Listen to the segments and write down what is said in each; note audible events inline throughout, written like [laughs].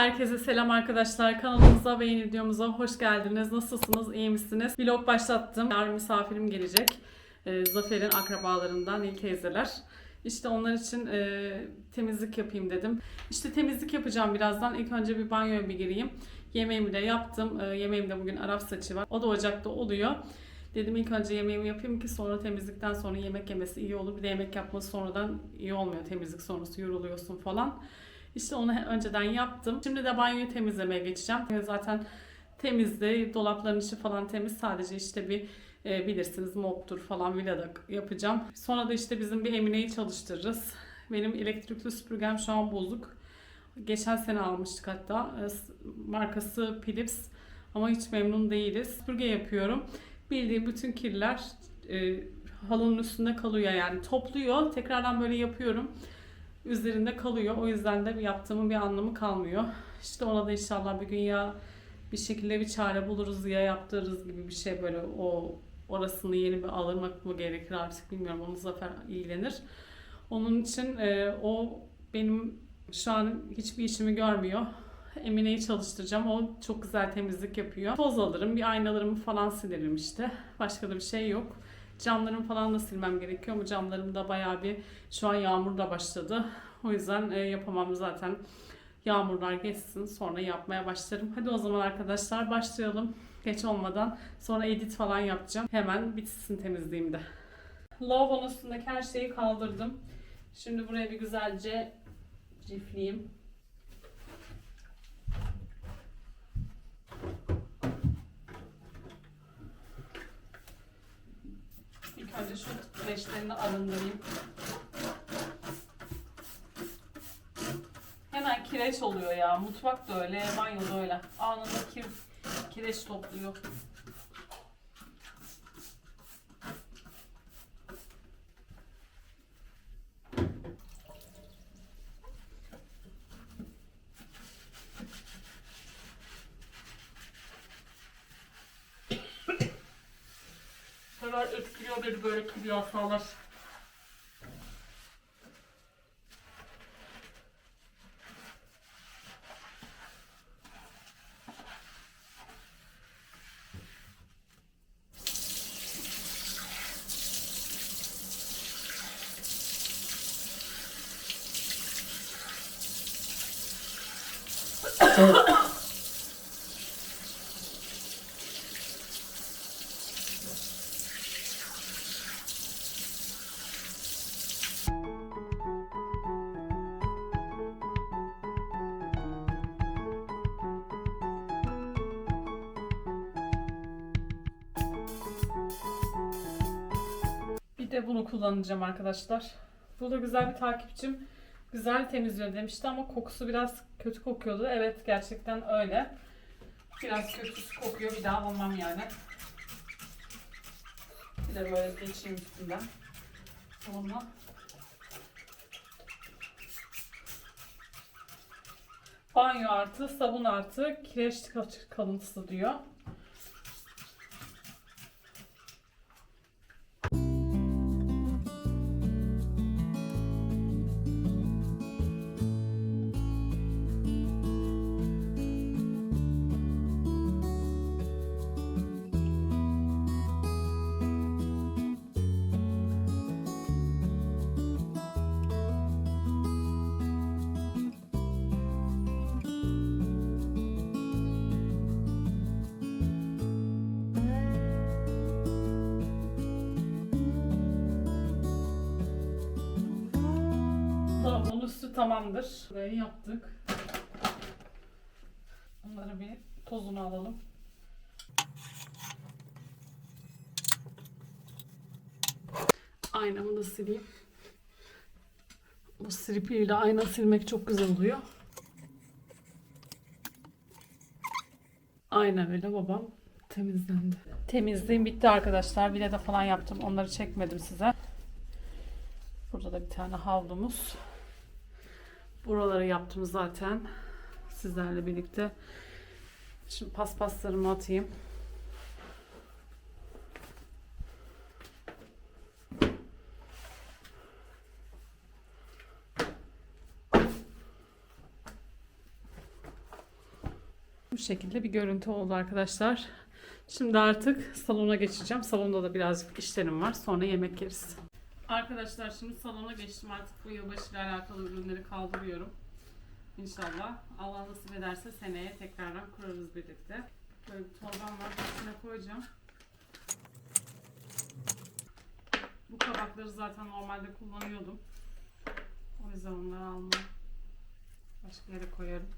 Herkese selam arkadaşlar. Kanalımıza ve yeni videomuza hoş geldiniz. Nasılsınız? İyi misiniz? Vlog başlattım. Yarın misafirim gelecek. Ee, Zafer'in akrabalarından Nil teyzeler. İşte onlar için e, temizlik yapayım dedim. İşte temizlik yapacağım birazdan. İlk önce bir banyoya bir gireyim. Yemeğimi de yaptım. Ee, yemeğimde bugün Arap saçı var. O da ocakta oluyor. Dedim ilk önce yemeğimi yapayım ki sonra temizlikten sonra yemek yemesi iyi olur. Bir de yemek yapması sonradan iyi olmuyor. Temizlik sonrası yoruluyorsun falan. İşte onu önceden yaptım. Şimdi de banyoyu temizlemeye geçeceğim. Ee, Zaten temizdi. Dolapların içi falan temiz. Sadece işte bir e, bilirsiniz moptur falan villada yapacağım. Sonra da işte bizim bir Emine'yi çalıştırırız. Benim elektrikli süpürgem şu an bozuk. Geçen sene almıştık hatta. E, Markası Philips. Ama hiç memnun değiliz. Süpürge yapıyorum. Bildiğim bütün kirler e, halının üstünde kalıyor yani. Topluyor. Tekrardan böyle yapıyorum üzerinde kalıyor. O yüzden de yaptığımın bir anlamı kalmıyor. İşte ona da inşallah bir gün ya bir şekilde bir çare buluruz ya yaptırırız gibi bir şey böyle o orasını yeni bir alırmak mı gerekir artık bilmiyorum. Onu Zafer ilgilenir. Onun için e, o benim şu an hiçbir işimi görmüyor. Emine'yi çalıştıracağım. O çok güzel temizlik yapıyor. Toz alırım, bir aynalarımı falan silerim işte. Başka da bir şey yok. Camlarımı falan da silmem gerekiyor ama camlarım da bayağı bir şu an yağmur da başladı. O yüzden e, yapamam zaten. Yağmurlar geçsin sonra yapmaya başlarım. Hadi o zaman arkadaşlar başlayalım. Geç olmadan sonra edit falan yapacağım. Hemen bitsin temizliğimde. Lavabonun üstündeki her şeyi kaldırdım. Şimdi buraya bir güzelce cifleyeyim. İlk önce şu kireçlerini arındırayım. Hemen kireç oluyor ya. Mutfak da öyle, banyo da öyle. Anında kir, kireç topluyor. Ne kadar etkiliyor beni böyle [laughs] bunu kullanacağım arkadaşlar. Bu da güzel bir takipçim. Güzel temizliyor demişti ama kokusu biraz kötü kokuyordu. Evet gerçekten öyle. Biraz kötüsü kokuyor. Bir daha almam yani. Bir de böyle geçeyim üstünden. Onunla. Banyo artı sabun artı kireç kalıntısı diyor. Üstü tamamdır. Burayı yaptık. Bunları bir tozunu alalım. Aynamı da sileyim. Bu sirpiyle ayna silmek çok güzel oluyor. Aynen öyle babam temizlendi. Temizliğim bitti arkadaşlar. Vileda falan yaptım. Onları çekmedim size. Burada da bir tane havlumuz. Buraları yaptım zaten. Sizlerle birlikte. Şimdi paspaslarımı atayım. şekilde bir görüntü oldu arkadaşlar. Şimdi artık salona geçeceğim. Salonda da birazcık işlerim var. Sonra yemek yeriz. Arkadaşlar şimdi salona geçtim. Artık bu yılbaşı ile alakalı ürünleri kaldırıyorum. İnşallah. Allah nasip ederse seneye tekrardan kurarız birlikte. Böyle bir torbam var. İçine koyacağım. Bu kabakları zaten normalde kullanıyordum. O yüzden onları almam. Başka yere koyarım.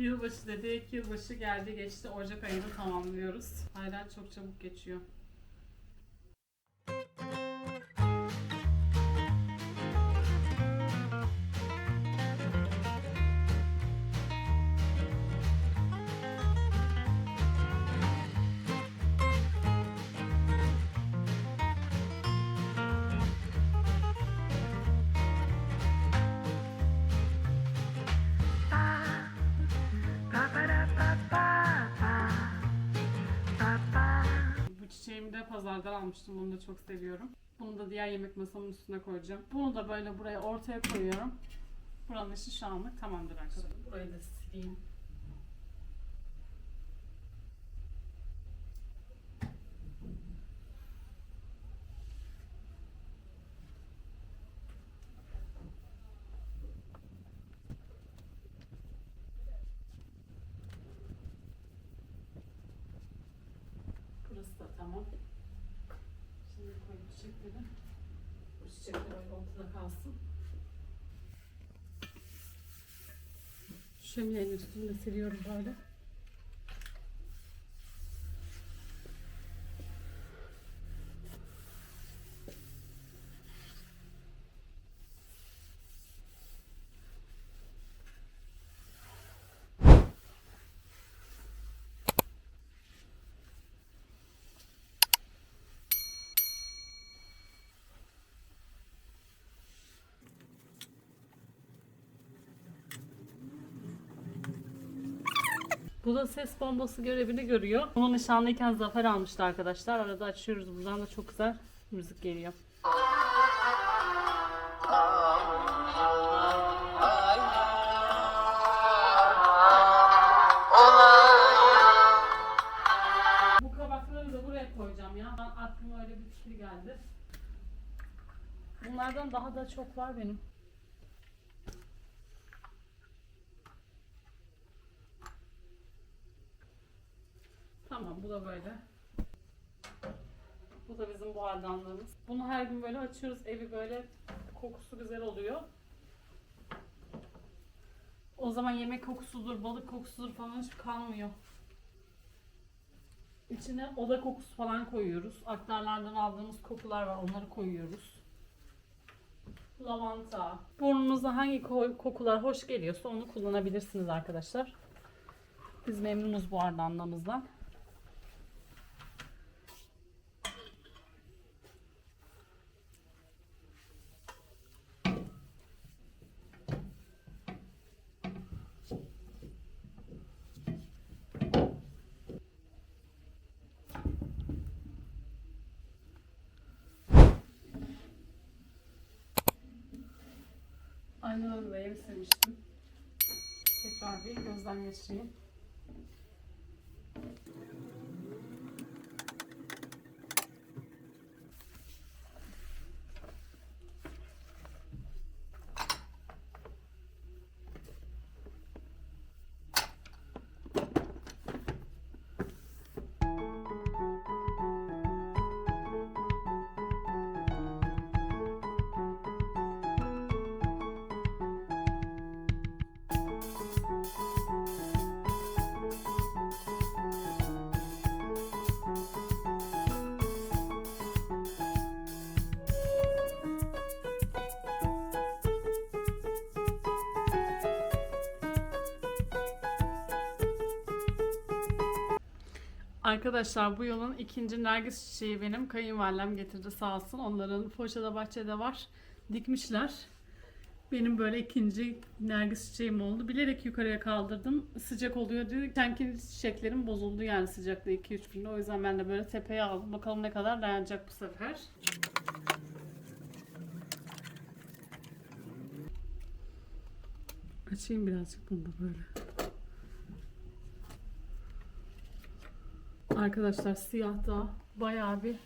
Yılbaşı dedik. Yılbaşı geldi geçti. Ocak ayını tamamlıyoruz. Hayat çok çabuk geçiyor. Pazardan almıştım. Bunu da çok seviyorum. Bunu da diğer yemek masamın üstüne koyacağım. Bunu da böyle buraya ortaya koyuyorum. Buranın işi şu anlık tamamdır arkadaşlar. Burayı da sileyim. Burası da tamam. Şimdi koy çiçekleri. Bu çiçekler öyle ortada kalsın. Şöminenin üstünü de siliyorum böyle. Bu da ses bombası görevini görüyor. Bunu nişanlıyken Zafer almıştı arkadaşlar. Arada açıyoruz. Buradan da çok güzel müzik geliyor. Bu kabakları da buraya koyacağım ya. Ben aklıma öyle bir fikir geldi. Bunlardan daha da çok var benim. Bu da böyle. Bu da bizim buhardanlığımız. Bunu her gün böyle açıyoruz. Evi böyle kokusu güzel oluyor. O zaman yemek kokusudur, balık kokusudur falan hiç kalmıyor. İçine oda kokusu falan koyuyoruz. Aktarlardan aldığımız kokular var. Onları koyuyoruz. Lavanta. Burnunuza hangi ko- kokular hoş geliyorsa onu kullanabilirsiniz arkadaşlar. Biz memnunuz bu ardanlığımızdan. Aynaları da yeni silmiştim. Tekrar bir gözden geçireyim. Arkadaşlar bu yılın ikinci nergis çiçeği benim kayınvalidem getirdi sağ olsun. Onların Foça'da bahçede var. Dikmişler. Benim böyle ikinci nergis çiçeğim oldu. Bilerek yukarıya kaldırdım. Sıcak oluyor diye. Kendi çiçeklerim bozuldu yani sıcakta 2-3 günde. O yüzden ben de böyle tepeye aldım. Bakalım ne kadar dayanacak bu sefer. Açayım birazcık bunu da böyle. Arkadaşlar siyah da bayağı bir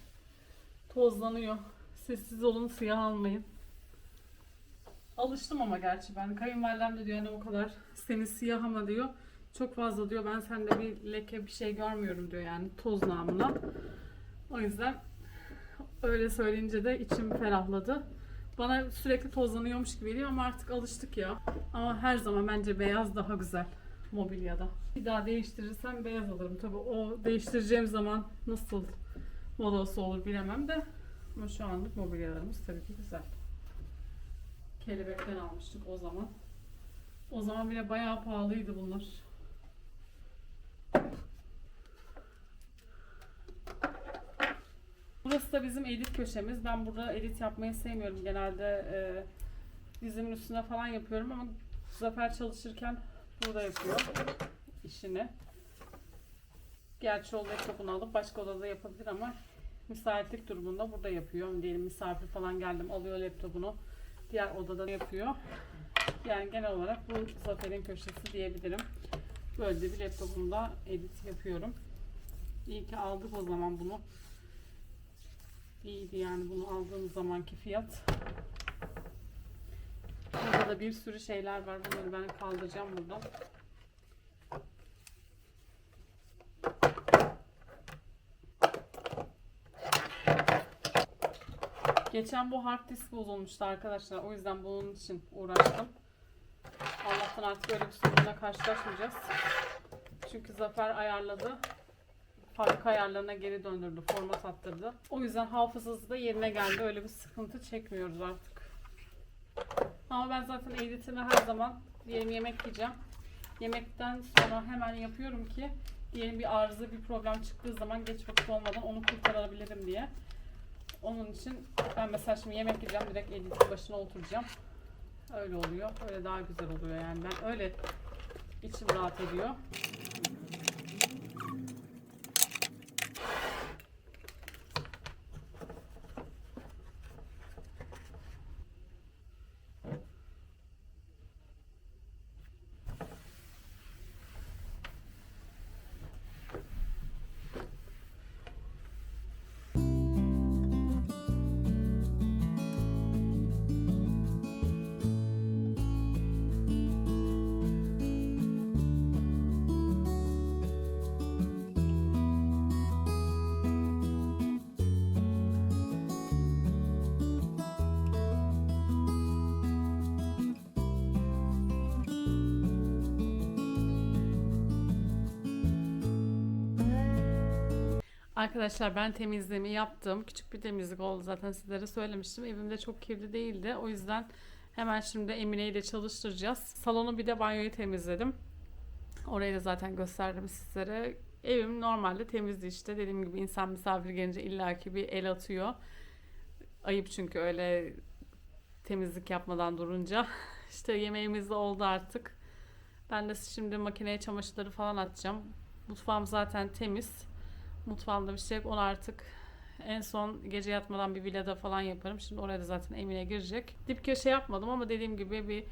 tozlanıyor. Sessiz olun siyah almayın. Alıştım ama gerçi ben. Kayınvalidem de diyor hani o kadar seni siyah ama diyor. Çok fazla diyor ben sende bir leke bir şey görmüyorum diyor yani toz namına. O yüzden öyle söyleyince de içim ferahladı. Bana sürekli tozlanıyormuş gibi geliyor ama artık alıştık ya. Ama her zaman bence beyaz daha güzel mobilyada. Bir daha değiştirirsem beyaz alırım. Tabii o değiştireceğim zaman nasıl modası olur bilemem de. Ama şu anlık mobilyalarımız tabii ki güzel. Kelebekten almıştık o zaman. O zaman bile bayağı pahalıydı bunlar. Burası da bizim edit köşemiz. Ben burada edit yapmayı sevmiyorum. Genelde e, dizimin üstüne falan yapıyorum ama Zafer çalışırken burada yapıyor işini. Gerçi o laptopunu alıp başka odada yapabilir ama müsaitlik durumunda burada yapıyor. Diyelim misafir falan geldim alıyor laptopunu diğer odada yapıyor. Yani genel olarak bu Zafer'in köşesi diyebilirim. Böyle bir laptopumda edit yapıyorum. İyi ki aldık o zaman bunu. İyiydi yani bunu aldığımız zamanki fiyat. Burada da bir sürü şeyler var. Bunları ben kaldıracağım buradan. Geçen bu hard disk bozulmuştu arkadaşlar. O yüzden bunun için uğraştım. Allah'tan artık öyle bir sorunla karşılaşmayacağız. Çünkü Zafer ayarladı. Fabrika ayarlarına geri döndürdü. Format attırdı. O yüzden hafızası da yerine geldi. Öyle bir sıkıntı çekmiyoruz artık. Ama ben zaten editimi her zaman diyelim yemek yiyeceğim. Yemekten sonra hemen yapıyorum ki diyelim bir arıza bir problem çıktığı zaman geç vakit olmadan onu kurtarabilirim diye. Onun için ben mesela şimdi yemek yiyeceğim direkt editin başına oturacağım. Öyle oluyor. Öyle daha güzel oluyor yani. Ben öyle içim rahat ediyor. Arkadaşlar ben temizliğimi yaptım. Küçük bir temizlik oldu zaten sizlere söylemiştim. Evimde çok kirli değildi. O yüzden hemen şimdi Emine'yi de çalıştıracağız. Salonu bir de banyoyu temizledim. Orayı da zaten gösterdim sizlere. Evim normalde temizdi işte. Dediğim gibi insan misafir gelince illaki bir el atıyor. Ayıp çünkü öyle temizlik yapmadan durunca. [laughs] İşte yemeğimiz de oldu artık. Ben de şimdi makineye çamaşırları falan atacağım. Mutfağım zaten temiz. Mutfağımda bir şey yok. Onu artık en son gece yatmadan bir villada falan yaparım. Şimdi oraya da zaten Emine girecek. Dip köşe yapmadım ama dediğim gibi bir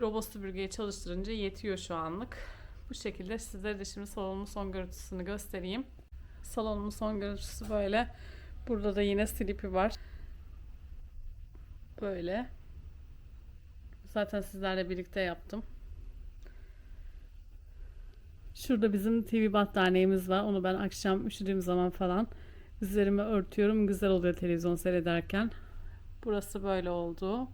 robot süpürgeyi çalıştırınca yetiyor şu anlık. Bu şekilde sizlere de şimdi salonumun son görüntüsünü göstereyim. Salonumun son görüntüsü böyle. Burada da yine Sleepy var. Böyle. Zaten sizlerle birlikte yaptım. Şurada bizim TV battaniyemiz var. Onu ben akşam üşüdüğüm zaman falan üzerime örtüyorum. Güzel oluyor televizyon seyrederken. Burası böyle oldu.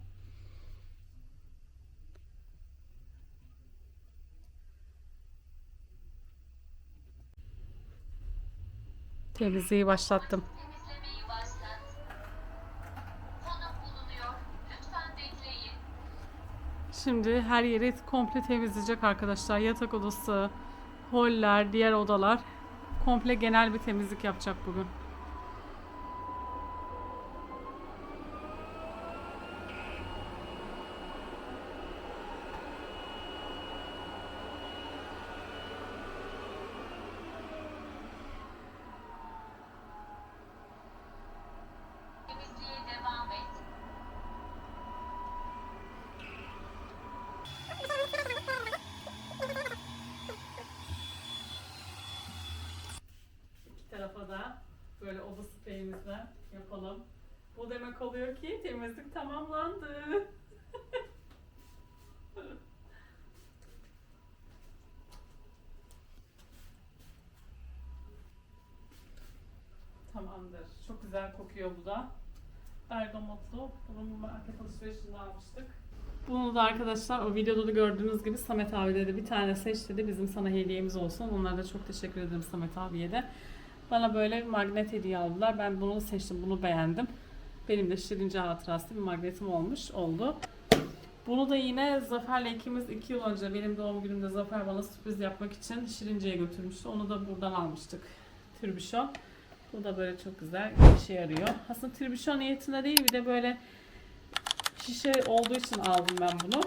Temizliği başlattım. Şimdi her yeri komple temizleyecek arkadaşlar. Yatak odası, holler, diğer odalar. Komple genel bir temizlik yapacak bugün. Demek oluyor ki temizlik tamamlandı. [laughs] Tamamdır. Çok güzel kokuyor bu da. Bergamotlu. Bunu market alışverişinde almıştık. Bunu da arkadaşlar o videoda da gördüğünüz gibi Samet abi dedi bir tane seç dedi bizim sana hediyemiz olsun. Onlara da çok teşekkür ederim Samet abiye de. Bana böyle bir magnet hediye aldılar. Ben bunu seçtim, bunu beğendim. Benim de şirince hatırası bir magnetim olmuş oldu. Bunu da yine Zafer'le ikimiz iki yıl önce benim doğum günümde Zafer bana sürpriz yapmak için Şirince'ye götürmüştü. Onu da buradan almıştık. Türbüşon. Bu da böyle çok güzel işe yarıyor. Aslında türbüşon niyetinde değil bir de böyle şişe olduğu için aldım ben bunu.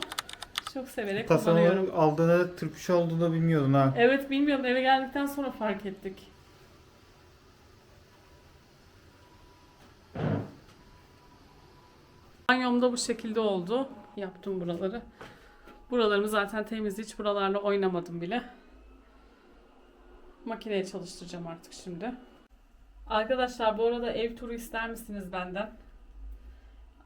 Çok severek kullanıyorum. Tasarımı aldığında Türk iş olduğunu bilmiyordun ha. Evet bilmiyorum eve geldikten sonra fark ettik. Banyomda bu şekilde oldu. Yaptım buraları. Buralarımı zaten temiz hiç buralarla oynamadım bile. Makineye çalıştıracağım artık şimdi. Arkadaşlar bu arada ev turu ister misiniz benden?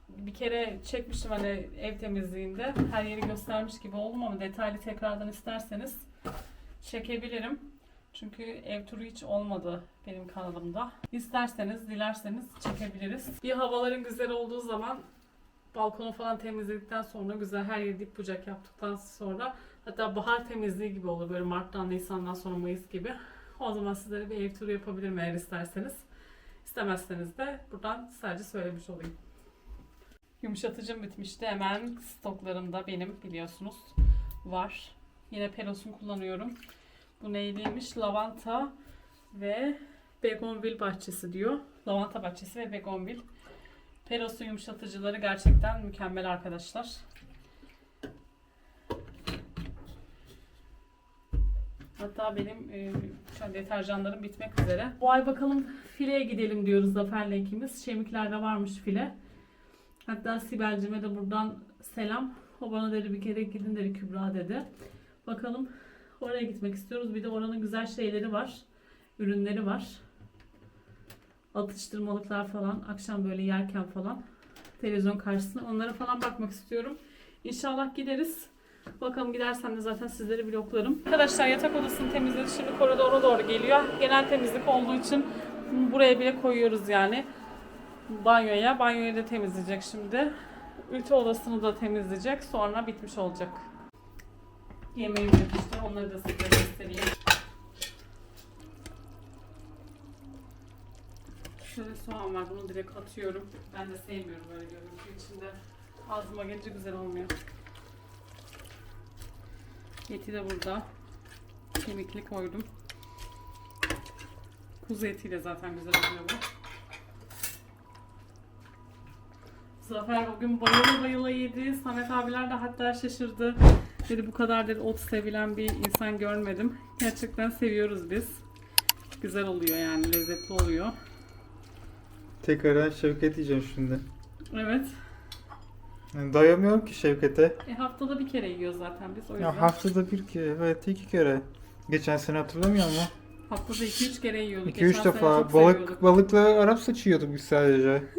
Bir kere çekmiştim hani ev temizliğinde. Her yeri göstermiş gibi oldum ama detaylı tekrardan isterseniz çekebilirim. Çünkü ev turu hiç olmadı benim kanalımda. İsterseniz, dilerseniz çekebiliriz. Bir havaların güzel olduğu zaman balkonu falan temizledikten sonra güzel her yeri dip bucak yaptıktan sonra hatta bahar temizliği gibi olur böyle Mart'tan Nisan'dan sonra Mayıs gibi. O zaman sizlere bir ev turu yapabilirim eğer isterseniz. İstemezseniz de buradan sadece söylemiş olayım. Yumuşatıcım bitmişti. Hemen stoklarımda benim biliyorsunuz var. Yine Pelos'un kullanıyorum. Bu neyliymiş? Lavanta ve begonvil bahçesi diyor. Lavanta bahçesi ve begonvil. Pelos'un yumuşatıcıları gerçekten mükemmel arkadaşlar. Hatta benim e, deterjanlarım bitmek üzere. Bu ay bakalım fileye gidelim diyoruz Zafer'le ikimiz. Şemiklerde varmış file. Hatta Sibel'cime de buradan selam. O bana dedi bir kere gidin dedi Kübra dedi. Bakalım oraya gitmek istiyoruz. Bir de oranın güzel şeyleri var. Ürünleri var. Atıştırmalıklar falan. Akşam böyle yerken falan. Televizyon karşısında. Onlara falan bakmak istiyorum. İnşallah gideriz. Bakalım gidersem de zaten sizleri vloglarım. Arkadaşlar yatak odasını temizledi. Şimdi koridora doğru geliyor. Genel temizlik olduğu için buraya bile koyuyoruz yani banyoya. Banyoyu da temizleyecek şimdi. Ülke odasını da temizleyecek. Sonra bitmiş olacak. Yemeğim yok işte. Onları da size göstereyim. Şöyle soğan var. Bunu direkt atıyorum. Ben de sevmiyorum böyle görüntü içinde. Ağzıma gelince güzel olmuyor. Eti de burada. Kemikli koydum. Kuzu etiyle zaten güzel oluyor bu. Zafer o gün bayıla bayıla yedi. Samet abiler de hatta şaşırdı. Dedi bu kadar dedi ot sevilen bir insan görmedim. Gerçekten seviyoruz biz. Güzel oluyor yani lezzetli oluyor. Tekrar Şevket yiyeceğim şimdi. Evet. Yani dayamıyorum ki Şevket'e. E, haftada bir kere yiyoruz zaten biz o yüzden. Ya haftada bir kere, evet iki kere. Geçen sene hatırlamıyor musun? Haftada 2-3 kere yiyorduk. İki üç Geçen sene defa. çok Balık, seviyorduk. balıkla Arap saçı yiyorduk biz sadece. [laughs]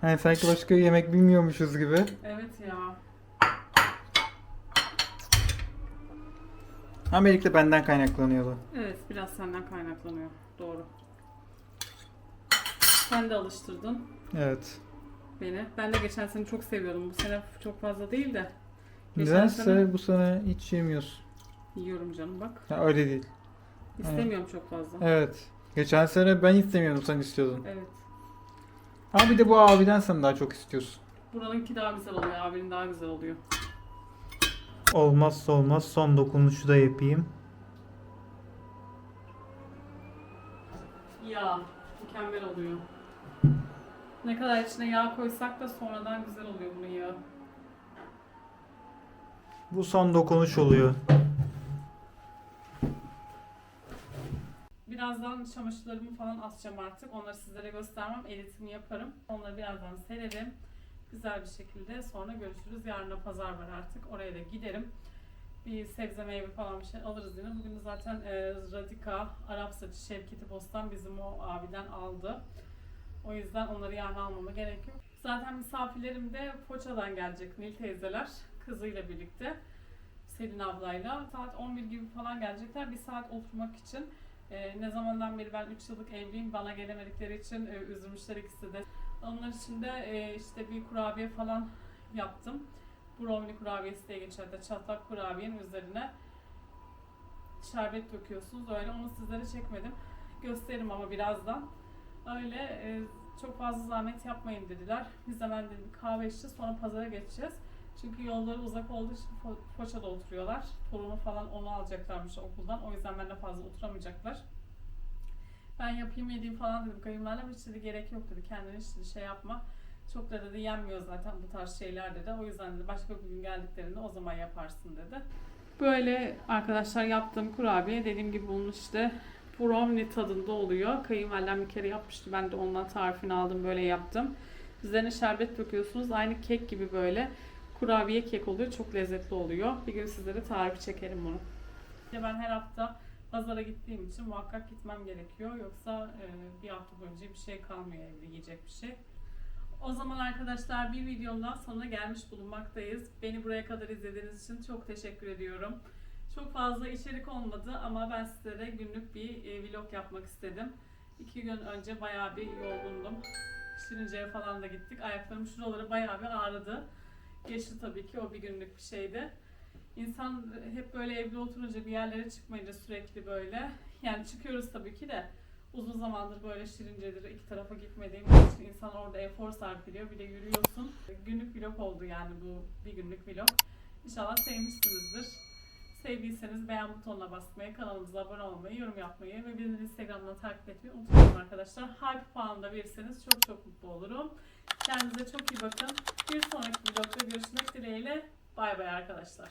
Hani sanki başka yemek bilmiyormuşuz gibi. Evet ya. Belki benden kaynaklanıyordu. Evet biraz senden kaynaklanıyor. Doğru. Sen de alıştırdın Evet. beni. Ben de geçen sene çok seviyordum. Bu sene çok fazla değil de. Geçen Nedense sene bu sene hiç yemiyorsun. yiyorum canım bak. Ya öyle değil. İstemiyorum çok fazla. Evet. Geçen sene ben istemiyordum sen istiyordun. Evet. Ama bir de bu abiden sen daha çok istiyorsun. Buranınki daha güzel oluyor. Abinin daha güzel oluyor. Olmazsa olmaz son dokunuşu da yapayım. Yağ. Mükemmel oluyor. Ne kadar içine yağ koysak da sonradan güzel oluyor bunun yağı. Bu son dokunuş oluyor. Birazdan çamaşırlarımı falan asacağım artık. Onları sizlere göstermem. Editimi yaparım. Onları birazdan sererim. Güzel bir şekilde sonra görüşürüz. Yarın pazar var artık. Oraya da giderim. bir sebze meyve falan bir şey alırız yine. Bugün zaten e, Radika, Arap saçı, Şevketi Bostan bizim o abiden aldı. O yüzden onları yani almama gerek yok. Zaten misafirlerim de Foça'dan gelecek Nil teyzeler kızıyla birlikte. Selin ablayla. Saat 11 gibi falan gelecekler. Bir saat oturmak için. E, ne zamandan beri ben 3 yıllık evliyim. Bana gelemedikleri için e, üzülmüşler ikisi de. Onlar için de e, işte bir kurabiye falan yaptım. Brownie kurabiyesi diye geçiyor. Hatta çatlak kurabiyenin üzerine şerbet döküyorsunuz. Öyle onu sizlere çekmedim. Gösteririm ama birazdan. Öyle e, çok fazla zahmet yapmayın dediler. Biz hemen dedim kahve içeceğiz sonra pazara geçeceğiz. Çünkü yolları uzak olduğu için Fo- Foça'da oturuyorlar. Torunu falan onu alacaklarmış okuldan. O yüzden benimle fazla oturamayacaklar. Ben yapayım edeyim falan dedim. Kayınvalidem hiç dedi gerek yok dedi. Kendin hiç dedi, şey yapma. Çok da dedi yenmiyor zaten bu tarz şeyler dedi. O yüzden dedi başka bir gün geldiklerinde o zaman yaparsın dedi. Böyle arkadaşlar yaptığım kurabiye dediğim gibi bunun işte brownie tadında oluyor. Kayınvalidem bir kere yapmıştı. Ben de ondan tarifini aldım böyle yaptım. Üzerine şerbet döküyorsunuz. Aynı kek gibi böyle kurabiye kek oluyor. Çok lezzetli oluyor. Bir gün sizlere tarifi çekerim bunu. Ben her hafta pazara gittiğim için muhakkak gitmem gerekiyor. Yoksa e, bir hafta boyunca bir şey kalmıyor evde yiyecek bir şey. O zaman arkadaşlar bir videomdan sonra gelmiş bulunmaktayız. Beni buraya kadar izlediğiniz için çok teşekkür ediyorum. Çok fazla içerik olmadı ama ben sizlere günlük bir e, vlog yapmak istedim. İki gün önce bayağı bir yorgundum. Şirince'ye falan da gittik. Ayaklarım şuraları bayağı bir ağrıdı. Geçti tabii ki o bir günlük bir şeydi. İnsan hep böyle evde oturunca bir yerlere çıkmayınca sürekli böyle. Yani çıkıyoruz tabii ki de uzun zamandır böyle Şirince'dir iki tarafa gitmediğim için insan orada efor sarf ediyor. Bir de yürüyorsun. Günlük vlog oldu yani bu bir günlük vlog. İnşallah sevmişsinizdir. Sevdiyseniz beğen butonuna basmayı, kanalımıza abone olmayı, yorum yapmayı ve bizi Instagram'dan takip etmeyi unutmayın arkadaşlar. Hype puanı da verirseniz çok çok mutlu olurum. Kendinize çok iyi bakın. Bir sonraki vlogda görüşmek dileğiyle. Bay bay arkadaşlar.